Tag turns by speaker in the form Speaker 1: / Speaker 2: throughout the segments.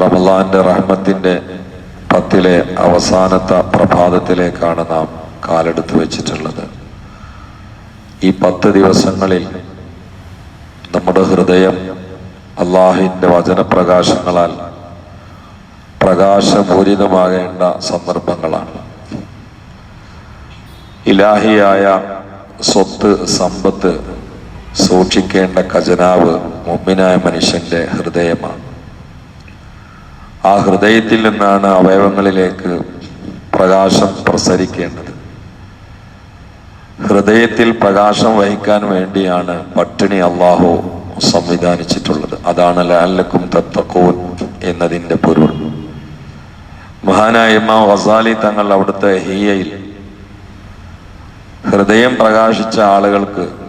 Speaker 1: റമലാന്റെ റഹ്മത്തിന്റെ പത്തിലെ അവസാനത്തെ പ്രഭാതത്തിലേക്കാണ് നാം കാലെടുത്ത് വെച്ചിട്ടുള്ളത്. ഈ പത്ത് ദിവസങ്ങളിൽ നമ്മുടെ ഹൃദയം അള്ളാഹിന്റെ വചനപ്രകാശങ്ങളാൽ പ്രകാശപൂരിതമാകേണ്ട സന്ദർഭങ്ങളാണ്. ഇലാഹിയായ സ്വത്ത് സമ്പത്ത് സൂക്ഷിക്കേണ്ട ഖജനാവ് മുമ്പിനായ മനുഷ്യന്റെ ഹൃദയമാണ്. ആ ഹൃദയത്തിൽ നിന്നാണ് അവയവങ്ങളിലേക്ക് പ്രകാശം പ്രസരിക്കേണ്ടത്. ഹൃദയത്തിൽ പ്രകാശം വഹിക്കാൻ വേണ്ടിയാണ് പട്ടിണി അള്ളാഹു സംവിധാനിച്ചിട്ടുള്ളത്. അതാണ് ലാലക്കും തത്തക്കോൻ എന്നതിന്റെ പൊരുൾ. മഹാനായ ഇമാം വസാലി തങ്ങൾ അവിടുത്തെ ഹിയയിൽ ഹൃദയം പ്രകാശിച്ച ആളുകൾക്ക്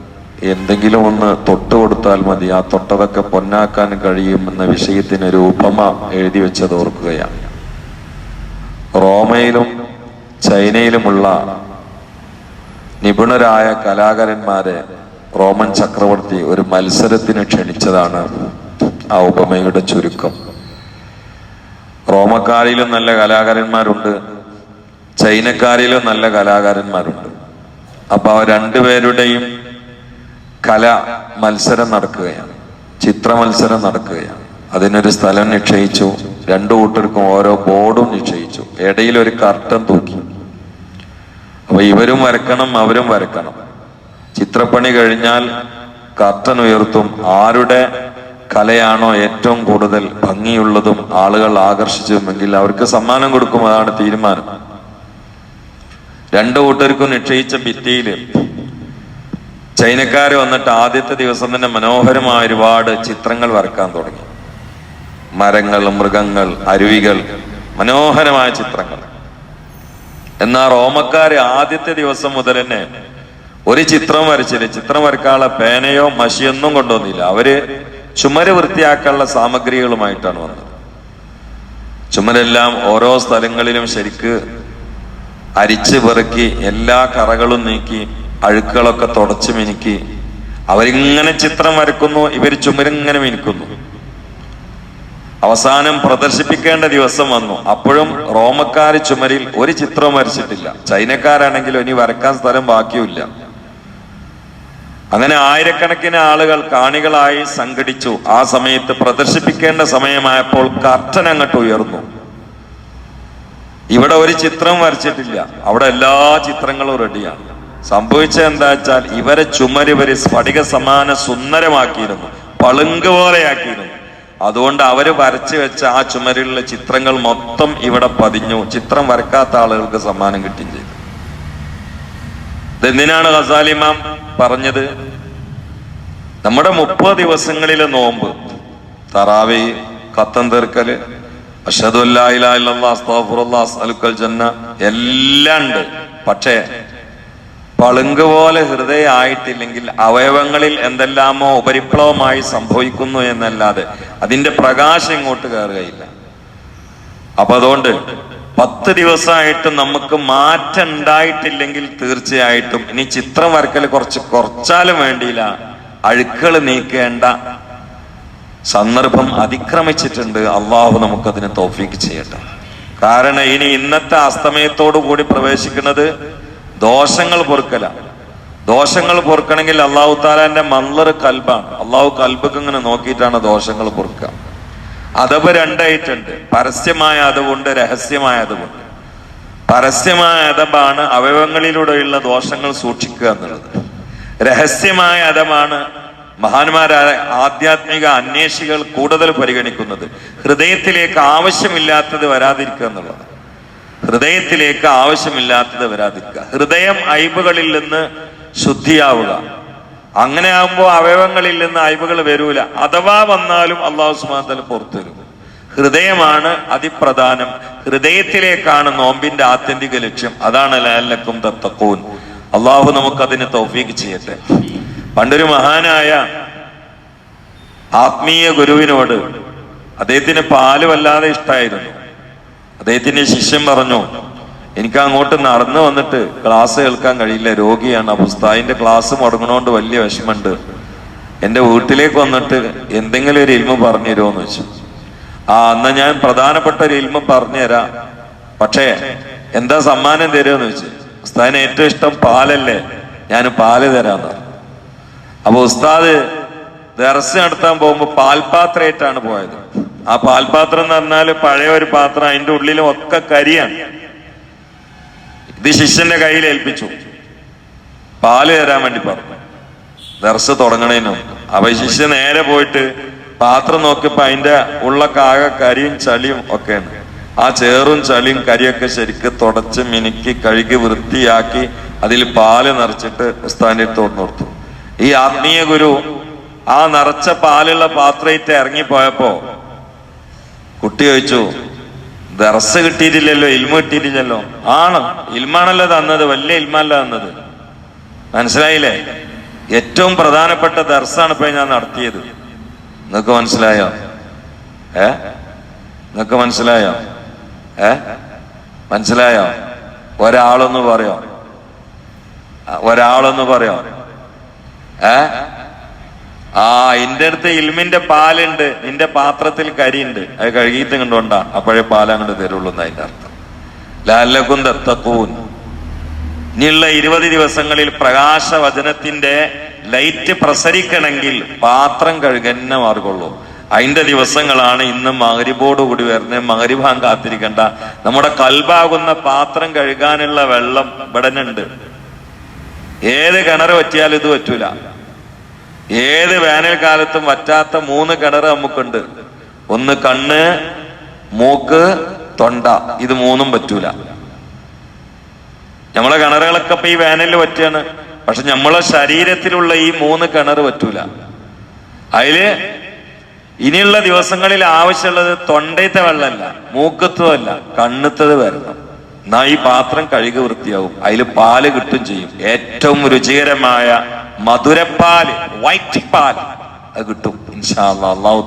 Speaker 1: എന്തെങ്കിലും ഒന്ന് തൊട്ട് കൊടുത്താൽ മതി. ആ തൊട്ടതൊക്കെ പൊന്നാക്കാൻ കഴിയുമെന്ന വിഷയത്തിന് ഒരു ഉപമ എഴുതി വെച്ചത് ഓർക്കുകയാണ്. റോമയിലും ചൈനയിലുമുള്ള നിപുണരായ കലാകാരന്മാരെ റോമൻ ചക്രവർത്തി ഒരു മത്സരത്തിന് ക്ഷണിച്ചതാണ് ആ ഉപമയുടെ ചുരുക്കം. റോമക്കാരിലും നല്ല കലാകാരന്മാരുണ്ട്. ചൈനക്കാരിലും നല്ല കലാകാരന്മാരുണ്ട്. അപ്പൊ ആ രണ്ടുപേരുടെയും കല മത്സരം നടക്കുകയാണ്. ചിത്ര മത്സരം നടക്കുകയാണ്. അതിനൊരു സ്ഥലം നിശ്ചയിച്ചു. രണ്ടു കൂട്ടർക്കും ഓരോ ബോർഡും നിശ്ചയിച്ചു. ഇടയിൽ ഒരു കർട്ടൻ തൂക്കി. അപ്പൊ ഇവരും വരക്കണം അവരും വരക്കണം. ചിത്രപ്പണി കഴിഞ്ഞാൽ കർട്ടൻ ഉയർത്തും. ആരുടെ കലയാണോ ഏറ്റവും കൂടുതൽ ഭംഗിയുള്ളതും ആളുകൾ ആകർഷിച്ചുമെങ്കിൽ അവർക്ക് സമ്മാനം കൊടുക്കും. അതാണ് തീരുമാനം. രണ്ടു കൂട്ടർക്കും നിശ്ചയിച്ച ഭിത്തിയിൽ ചൈനക്കാർ വന്നിട്ട് ആദ്യത്തെ ദിവസം തന്നെ മനോഹരമായ ഒരുപാട് ചിത്രങ്ങൾ വരക്കാൻ തുടങ്ങി. മരങ്ങൾ മൃഗങ്ങൾ അരുവികൾ മനോഹരമായ ചിത്രങ്ങൾ. എന്നാൽ റോമക്കാർ ആദ്യത്തെ ദിവസം മുതൽ തന്നെ ഒരു ചിത്രം വരച്ചില്ല. ചിത്രം വരക്കാനുള്ള പേനയോ മഷിയൊന്നും കൊണ്ടുവന്നില്ല. അവർ ചുമര് വൃത്തിയാക്കാനുള്ള സാമഗ്രികളുമായിട്ടാണ് വന്നത്. ചുമരെല്ലാം ഓരോ സ്ഥലങ്ങളിലും ശരിക്ക് അരിച്ച് പെറുക്കി എല്ലാ കറകളും നീക്കി അഴുക്കുകളൊക്കെ തുടച്ച് മിനുക്കി. അവരിങ്ങനെ ചിത്രം വരക്കുന്നു ഇവർ ചുമരിങ്ങനെ മിനുക്കുന്നു. അവസാനം പ്രദർശിപ്പിക്കേണ്ട ദിവസം വന്നു. അപ്പോഴും റോമക്കാർ ചുമരിൽ ഒരു ചിത്രവും വരച്ചിട്ടില്ല. ചൈനക്കാരാണെങ്കിലും ഇനി വരക്കാൻ സ്ഥലം ബാക്കിയുമില്ല. അങ്ങനെ ആയിരക്കണക്കിന് ആളുകൾ കാണികളായി സംഘടിച്ചു. ആ സമയത്ത് പ്രദർശിപ്പിക്കേണ്ട സമയമായപ്പോൾ കർട്ടൻ അങ്ങോട്ട് ഉയർന്നു. ഇവിടെ ഒരു ചിത്രം വരച്ചിട്ടില്ല. അവിടെ എല്ലാ ചിത്രങ്ങളും റെഡിയാണ് സംഭവിച്ചത് എന്താ വെച്ചാൽ ഇവരെ ചുമരിവര് സ്ഫടിക സമാന സുന്ദരമാക്കിയിരുന്നു. പളുങ്ക് പോലെയാക്കിയിരുന്നു. അതുകൊണ്ട് അവർ വരച്ചു വെച്ച ആ ചുമരിലുള്ള ചിത്രങ്ങൾ മൊത്തം ഇവിടെ പതിഞ്ഞു. ചിത്രം വരക്കാത്ത ആളുകൾക്ക് സമ്മാനം കിട്ടുകയും ചെയ്തു. ഇതെന്തിനാണ് ഹസാലിമാം പറഞ്ഞത്? നമ്മുടെ മുപ്പത് ദിവസങ്ങളിലെ നോമ്പ് തറാവി കത്തം തീർക്കൽ അഷദു അസ്താഫുറുൽ ജന്ന എല്ലാം ഉണ്ട്. പക്ഷേ പളുങ്ക് പോലെ ഹൃദയമായിട്ടില്ലെങ്കിൽ അവയവങ്ങളിൽ എന്തെല്ലാമോ ഉപരിപ്ലവമായി സംഭവിക്കുന്നു എന്നല്ലാതെ അതിന്റെ പ്രകാശം ഇങ്ങോട്ട് കയറുകയില്ല. അപ്പൊ അതുകൊണ്ട് പത്ത് ദിവസമായിട്ട് നമുക്ക് മാറ്റം ഉണ്ടായിട്ടില്ലെങ്കിൽ തീർച്ചയായിട്ടും ഇനി ചിത്രം വരക്കൽ കുറച്ച് കുറച്ചാലും വേണ്ടിയില്ല. അഴുക്കുകൾ നീക്കേണ്ട സന്ദർഭം അതിക്രമിച്ചിട്ടുണ്ട്. അള്ളാഹു നമുക്കതിന് തോഫീക്ക് ചെയ്യട്ടെ. കാരണം ഇനി ഇന്നത്തെ അസ്തമയത്തോടു കൂടി പ്രവേശിക്കുന്നത് ദോഷങ്ങൾ പൊറുക്കല. ദോഷങ്ങൾ പൊറുക്കണമെങ്കിൽ അള്ളാഹു താലാന്റെ മന്ദർ കൽബാണ്. അള്ളാഹു കൽബക്ക് ഇങ്ങനെ നോക്കിയിട്ടാണ് ദോഷങ്ങൾ പൊറുക്കുക. അതവ് രണ്ടായിട്ടുണ്ട്. പരസ്യമായ അതവുണ്ട് രഹസ്യമായ അതവുണ്ട്. പരസ്യമായ അതബാണ് അവയവങ്ങളിലൂടെയുള്ള ദോഷങ്ങൾ സൂക്ഷിക്കുക എന്നുള്ളത്. രഹസ്യമായ അതമാണ് മഹാന്മാരായ ആധ്യാത്മിക അന്വേഷികൾ കൂടുതൽ പരിഗണിക്കുന്നത്. ഹൃദയത്തിലേക്ക് ആവശ്യമില്ലാത്തത് വരാതിരിക്കുക എന്നുള്ളത്. ഹൃദയത്തിലേക്ക് ആവശ്യമില്ലാത്തത് വരാതിരിക്കുക. ഹൃദയം അയബുകളിൽ നിന്ന് ശുദ്ധിയാവുക. അങ്ങനെ ആകുമ്പോൾ അവയവങ്ങളിൽ നിന്ന് അയബുകൾ വരൂല. അഥവാ വന്നാലും അള്ളാഹു സുബ്ഹാനതാല പുറത്തു വരും. ഹൃദയമാണ് അതിപ്രധാനം. ഹൃദയത്തിലേക്കാണ് നോമ്പിന്റെ ആത്യന്തിക ലക്ഷ്യം. അതാണ് ലാലക്കും തത്തക്കൂൻ അള്ളാഹു നമുക്കതിന് തൗഫീക്ക് ചെയ്യട്ടെ. പണ്ടൊരു മഹാനായ ആത്മീയ ഗുരുവിനോട് അദ്ദേഹത്തിന് പാൽ വല്ലാതെ ഇഷ്ടമായിരുന്നു അദ്ദേഹത്തിന്റെ ശിഷ്യൻ പറഞ്ഞു എനിക്ക് അങ്ങോട്ട് നടന്നു വന്നിട്ട് ക്ലാസ് കേൾക്കാൻ കഴിയില്ല. രോഗിയാണ്. ഉസ്താദിന്റെ ക്ലാസ് മുടങ്ങണോണ്ട് വലിയ വിഷമമുണ്ട്. എന്റെ വീട്ടിലേക്ക് വന്നിട്ട് എന്തെങ്കിലും ഒരു ഇൽമ പറഞ്ഞു തരുമോന്ന് വെച്ചു ആ എന്നാ ഞാൻ പ്രധാനപ്പെട്ട ഒരു പറഞ്ഞു തരാം. പക്ഷേ എന്താ സമ്മാനം തരുമെന്ന് വെച്ചു ഉസ്താദിന് ഏറ്റവും ഇഷ്ടം പാലല്ലേ. ഞാൻ പാൽ തരാന്ന്. അപ്പൊ ഉസ്താദ് ദർശനം നടത്താൻ പോകുമ്പോ പാൽപാത്രമായിട്ടാണ് പോയത്. ആ പാൽപാത്രം എന്ന് പറഞ്ഞാൽ പഴയ ഒരു പാത്രം അതിന്റെ ഉള്ളിലും ഒക്കെ കരിയാണ്. ഇത് ശിഷ്യന്റെ കയ്യിൽ ഏൽപ്പിച്ചു. പാൽ തരാൻ വേണ്ടി പറഞ്ഞു. ദർശ തുടങ്ങണേനും. അപ്പൊ ശിഷ്യൻ നേരെ പോയിട്ട് പാത്രം നോക്കിയപ്പോ അതിന്റെ ഉള്ള കാക കരിയും ചളിയും ഒക്കെയാണ്. ആ ചേറും ചളിയും കരിയൊക്കെ ശരിക്ക് തുടച്ച് മിനുക്കി കഴുകി വൃത്തിയാക്കി അതിൽ പാൽ നിറച്ചിട്ട് ഉസ്താന്റെ അടുത്ത് കൊണ്ട് ഈ ആത്മീയ ഗുരു ആ നിറച്ച പാലുള്ള പാത്രയിട്ട് ഇറങ്ങിപ്പോയപ്പോ കുട്ടി ചോദിച്ചു ദർസ് കിട്ടിയിട്ടില്ലല്ലോ ഇൽമ കിട്ടിയിട്ടില്ലല്ലോ. ആണ് ഇൽമാണല്ലോ തന്നത് വലിയ ഇൽമല്ല തന്നത്. മനസ്സിലായില്ലേ? ഏറ്റവും പ്രധാനപ്പെട്ട ദർസാണ് ഇപ്പൊ ഞാൻ നടത്തിയത്. നിങ്ങൾക്ക് മനസ്സിലായോ? ഏ? നിങ്ങൾക്ക് മനസ്സിലായോ? ഏ? മനസ്സിലായോ? ഒരാളൊന്ന് പറയോ? ഒരാളൊന്ന് പറയോ? ഏ? ആ എന്റെ അടുത്ത് ഇൽമിന്റെ പാലുണ്ട്. നിന്റെ പാത്രത്തിൽ കരിയുണ്ട്. അത് കഴുകിയിട്ട് കണ്ടോണ്ടാ അപ്പോഴേ പാൽ അങ്ങോട്ട് തരുള്ളൂ എന്ന് അതിന്റെ അർത്ഥം. ലാലക്കും ദത്തക്കൂൻ ഇനിയുള്ള ഇരുപത് ദിവസങ്ങളിൽ പ്രകാശവചനത്തിന്റെ ലൈറ്റ് പ്രസരിക്കണമെങ്കിൽ പാത്രം കഴുകന്നെ മാർഗുള്ളൂ അതിന്റെ ദിവസങ്ങളാണ് ഇന്ന് മകരിബോട് കൂടി വരുന്നത് മകരിഭാൻ കാത്തിരിക്കണ്ട. നമ്മുടെ കൽബാകുന്ന പാത്രം കഴുകാനുള്ള വെള്ളം ഇവിടെ ഉണ്ട് ഏത് കിണർ പറ്റിയാലും ഇത് പറ്റൂല. ഏത് വേനൽക്കാലത്തും വറ്റാത്ത മൂന്ന് കിണർ നമുക്കുണ്ട്. ഒന്ന് കണ്ണ് മൂക്ക് തൊണ്ട. ഇത് മൂന്നും പറ്റൂല. നമ്മളെ കിണറുകളൊക്കെ ഇപ്പൊ ഈ വേനലിൽ പറ്റിയാണ് പക്ഷെ നമ്മളെ ശരീരത്തിലുള്ള ഈ മൂന്ന് കിണർ പറ്റൂല. അതിൽ ഇനിയുള്ള ദിവസങ്ങളിൽ ആവശ്യമുള്ളത് തൊണ്ടയത്തെ വെള്ളമല്ല മൂക്കത്തുമല്ല കണ്ണത്തത് വരണം. എന്നാ ഈ പാത്രം കഴുകി വൃത്തിയാവും. അതിൽ പാൽ കിട്ടും ചെയ്യും. ഏറ്റവും രുചികരമായ മധുരപ്പാൽ വൈറ്റ് പാൽ. കിട്ടും. അള്ളാഹു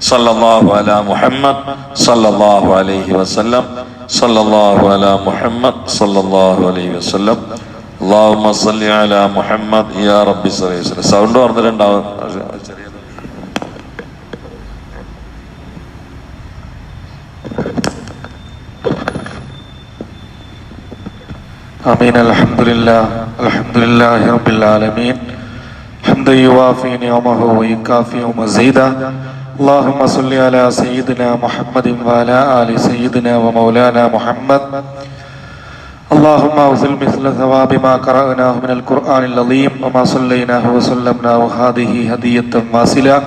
Speaker 1: സല്ലല്ലാഹു മുഹമ്മദ് സല്ലല്ലാഹു അലൈഹി വസല്ലം. സല്ലല്ലാഹു മുഹമ്മദ് സല്ലല്ലാഹു അലൈഹി വസല്ലം. അള്ളാഹു മുഹമ്മദ്. യാ റബ്ബി സൗണ്ട് പറഞ്ഞിട്ടുണ്ടാവും ചെറിയ
Speaker 2: آمين. الحمد لله الحمد لله رب العالمين. حمدا يوافي نعمه ويكافئ مزيدا اللهم صل على سيدنا محمد وعلى آل سيدنا ومولانا محمد. اللهم أوزل مثل ثواب ما قرأناه من القرآن العظيم وما صليناه وسلمناه. هذه هدية واصلة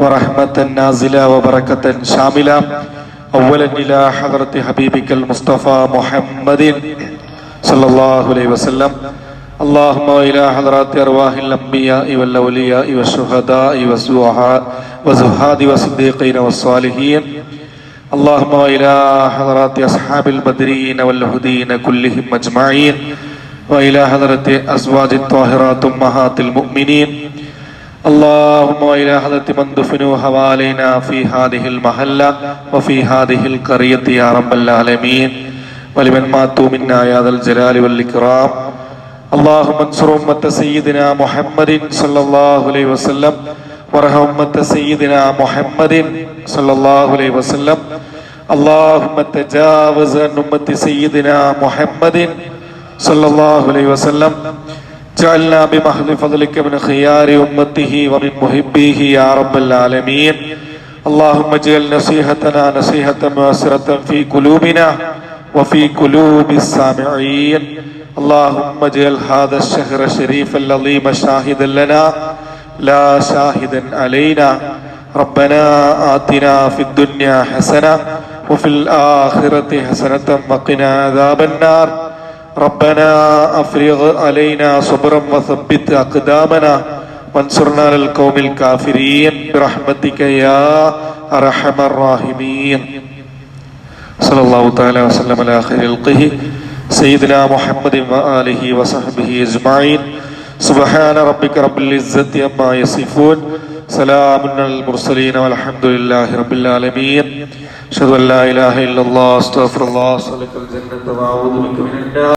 Speaker 2: ورحمة نازلة وبركة شاملة. أولا إلى حضرة حبيبك المصطفى محمد. صلى الله عليه وسلم اللهم إلى حضرات أرواح الأنبياء والأولياء والشهداء والزهاد والزهاد والصديقين والصالحين اللهم إلى حضرات أصحاب البدرين والهدين كلهم أجمعين وإلى حضرة أزواج الطاهرات أمهات المؤمنين اللهم إلى حضرة من دفنوا حوالينا في هذه المحلة وفي هذه القرية يا رب العالمين ولمن ماتوا منا يا ذا الجلال والإكرام اللهم انصر أمة سيدنا محمد صلى الله عليه وسلم وارحم أمة سيدنا محمد صلى الله عليه وسلم اللهم تجاوز عن أمة سيدنا محمد صلى الله عليه وسلم جعلنا بمحض فضلك من خيار أمته ومن محبيه يا رب العالمين اللهم اجعل نصيحتنا نصيحة مؤثرة في قلوبنا وفي قلوب السامعين. اللهم اجعل هذا الشهر الشريف العظيم شاهدا لنا لا شاهدا علينا. ربنا آتنا في الدنيا حسنة وفي الآخرة حسنة وقنا عذاب النار. ربنا أفرغ علينا صبرا وثبت أقدامنا وانصرنا على القوم الكافرين برحمتك يا أرحم الراحمين. صلى الله تعالى وسلم على خير خلقه سيدنا محمد وآله وصحبه أجمعين سبحان ربك رب العزة عما يصفون سلام على المرسلين والحمد لله رب العالمين أشهد أن لا إله إلا الله أستغفر الله أسألك الجنة وأعوذ بك من النار